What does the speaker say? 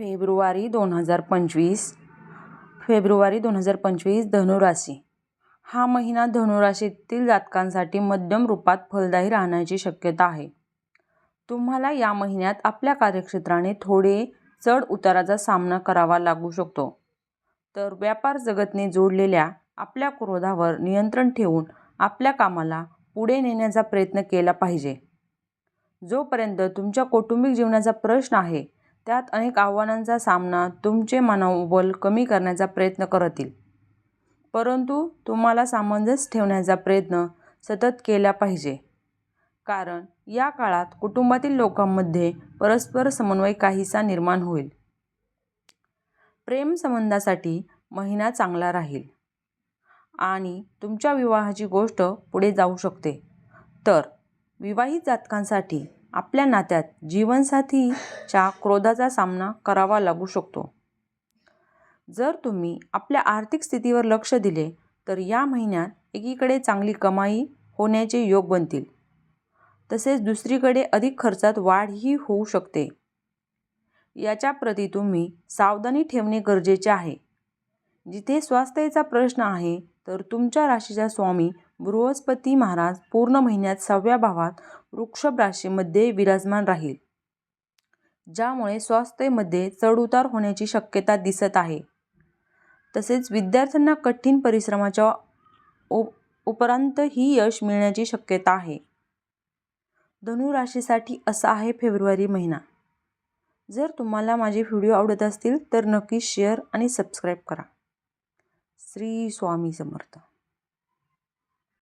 February दोन हजार पंचवीस. फेब्रुवारी दोन हजार पंचवीस धनुराशी. हा महिना धनुराशीतील जातकांसाठी मध्यम रूपात फलदायी राहण्याची शक्यता आहे. तुम्हाला या महिन्यात आपल्या कार्यक्षेत्राने थोडे चढ उताराचा सामना करावा लागू शकतो. तर व्यापार जगतने जोडलेल्या आपल्या क्रोधावर नियंत्रण ठेवून आपल्या कामाला पुढे नेण्याचा प्रयत्न केला पाहिजे. जोपर्यंत तुमच्या कौटुंबिक जीवनाचा प्रश्न आहे त्यात अनेक आव्हानांचा सामना तुमचे मनोबल कमी करण्याचा प्रयत्न करतील. परंतु तुम्हाला सामंजस्य ठेवण्याचा प्रयत्न सतत केला पाहिजे. कारण या काळात कुटुंबातील लोकांमध्ये परस्पर समन्वय काहीसा निर्माण होईल. प्रेमसंबंधासाठी महिना चांगला राहील. आणि तुमच्या विवाहाची गोष्ट पुढे जाऊ शकते. तर विवाहित जातकांसाठी आपल्या नात्यात जीवनसाथीच्या क्रोधाचा सामना करावा लागू शकतो. जर तुम्ही आपल्या आर्थिक स्थितीवर लक्ष दिले तर या महिन्यात एकीकडे चांगली कमाई होण्याचे योग बनतील. तसेच दुसरीकडे अधिक खर्चात वाढही होऊ शकते. याच्या प्रती तुम्ही सावधानी ठेवणे गरजेचे आहे. जिथे स्वास्थ्याचा प्रश्न आहे तर तुमच्या राशीचा स्वामी बृहस्पती महाराज पूर्ण महिन्यात सहाव्या भावात वृक्षभ राशीमध्ये विराजमान राहील. ज्यामुळे स्वास्थ्यमध्ये चढउतार होण्याची शक्यता दिसत आहे. तसेच विद्यार्थ्यांना कठीण परिश्रमाच्या उपरांत ही यश मिळण्याची शक्यता आहे. धनुराशीसाठी असा आहे फेब्रुवारी महिना. जर तुम्हाला माझे व्हिडिओ आवडत असतील तर नक्की शेअर आणि सबस्क्राईब करा. श्री स्वामी समर्थ.